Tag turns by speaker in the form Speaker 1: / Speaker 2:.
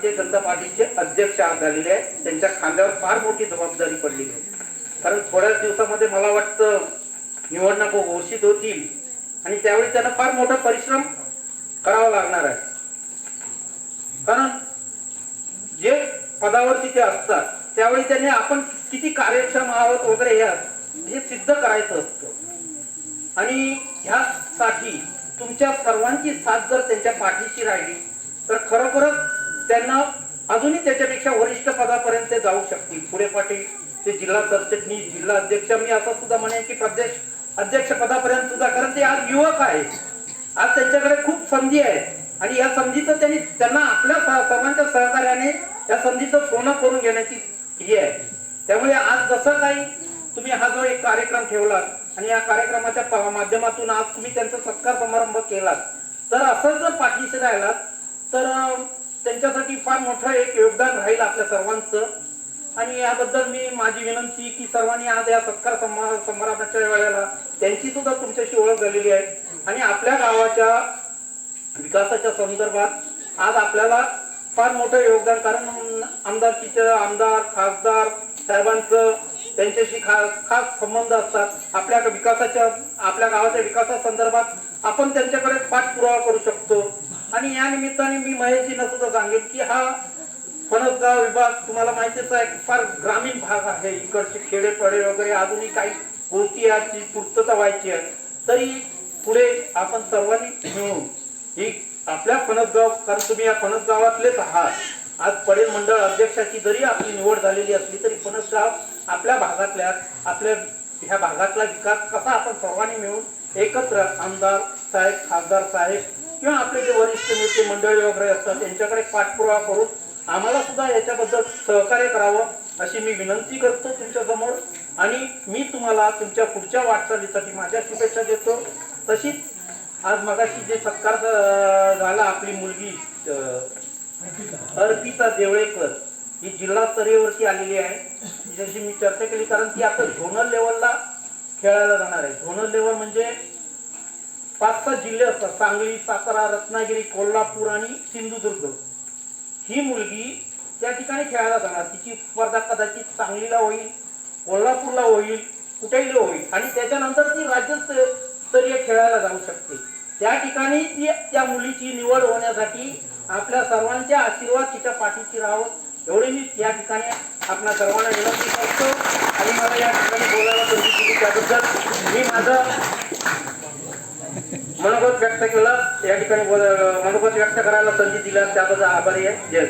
Speaker 1: भारतीय जनता पार्टीचे अध्यक्ष आज झालेले आहेत. त्यांच्या खांद्यावर फार मोठी जबाबदारी पडलेली आहे. कारण थोड्याच दिवसामध्ये मला वाटतं निवडणूक घोषित होतील आणि त्यावेळी त्यांना फार मोठा परिश्रम करावा लागणार आहे. कारण जे पदावरती ते असतात त्यावेळी त्यांनी आपण किती कार्यक्षम आहोत वगैरे हे हे सिद्ध करायचं असतं. आणि ह्यासाठी तुमच्या सर्वांची साथ जर त्यांच्या पाठीशी राहिली तर खरोखरच त्यांना अजूनही त्याच्यापेक्षा वरिष्ठ पदापर्यंत ते जाऊ शकतील. पुढे पाटील ते जिल्हा सरचिटणीस जिल्हा अध्यक्ष. मी असं सुद्धा म्हणेन की प्रदेश अध्यक्ष पदापर्यंत सुद्धा कारण ते आज युवक आहेत. आज त्यांच्याकडे खूप संधी आहे आणि या संधीचं त्यांनी त्यांना आपल्या सर्वांच्या सहकार्याने या संधीचं सोनं करून घेण्याची ही आहे. त्यामुळे आज जसं काही तुम्ही हा जो एक कार्यक्रम ठेवला आणि या कार्यक्रमाच्या माध्यमातून आज तुम्ही त्यांचा सत्कार समारंभ केलात तर असं जर पाठीशी राहिलात तर त्यांच्यासाठी फार मोठं एक योगदान राहील आपल्या सर्वांचं. आणि याबद्दल मी माझी विनंती की सर्वांनी आज या सत्कार समारंभाच्या वेळेला त्यांची सुद्धा तुमच्याशी ओळख झालेली आहे. आणि आपल्या गावाच्या विकासाच्या संदर्भात आज आपल्याला फार मोठं योगदान कारण आमदारकीचं आमदार खासदार साहेबांचं त्यांच्याशी खास खास संबंध असतात. आपल्या विकासाच्या आपल्या गावाच्या विकासासंदर्भात आपण त्यांच्याकडे पाठपुरावा करू शकतो. आणि या निमित्ताने मी महेशजींना सुद्धा सांगेन की हा फणसगाव विभाग तुम्हाला माहितीच आहे फार ग्रामीण भाग आहे. इकडचे खेडेपडे वगैरे अजूनही काही गोष्टी याची पूर्तता व्हायची आहे तरी पुढे आपण सर्वांनी मिळून ही आपल्या फणसगाव कारण तुम्ही या फणसगावातलेच आहात. आज पडेल मंडळ अध्यक्षाची जरी आपली निवड झालेली असली तरी फणसगाव आपल्या भागातल्या आपल्या ह्या भागातला विकास कसा आपण सर्वांनी मिळून एकत्र आमदार साहेब खासदार साहेब किंवा आपले जे वरिष्ठ नेते मंडळी वगैरे असतात त्यांच्याकडे पाठपुरावा करून आम्हाला सुद्धा याच्याबद्दल सहकार्य करावं अशी मी विनंती करतो तुमच्यासमोर आणि मी तुम्हाला तुमच्या पुढच्या वाटचालीसाठी माझ्या शुभेच्छा देतो. तशीच आज मगाशी जे सत्कार झाला आपली मुलगी अं, अर्पिता देवळेकर ही जिल्हा स्तरीयवरती आलेली आहे. तिच्याशी मी चर्चा केली कारण ती आता झोनल लेवलला खेळायला जाणार आहे. झोनल लेवल म्हणजे पाच सहा जिल्हे असतात सांगली सातारा रत्नागिरी कोल्हापूर आणि सिंधुदुर्ग. ही मुलगी त्या ठिकाणी खेळायला जाणार. तिची स्पर्धा कदाचित सांगलीला होईल कोल्हापूरला होईल कुठेही होईल. आणि त्याच्यानंतर ती राज्यस्तरीय खेळायला जाऊ शकते. त्या ठिकाणी ती त्या मुलीची निवड होण्यासाठी आपल्या सर्वांच्या आशीर्वाद तिच्या पाठीशी राहावं. एवढी मी या ठिकाणी आपल्या सर्वांना विनंती करतो. आणि मला या ठिकाणी बोलायला संधी दिली त्याबद्दल. मी माझं मनोगत व्यक्त केलं. या ठिकाणी मनोगत व्यक्त करायला संधी दिला. त्याबद्दल आभारी आहे. जय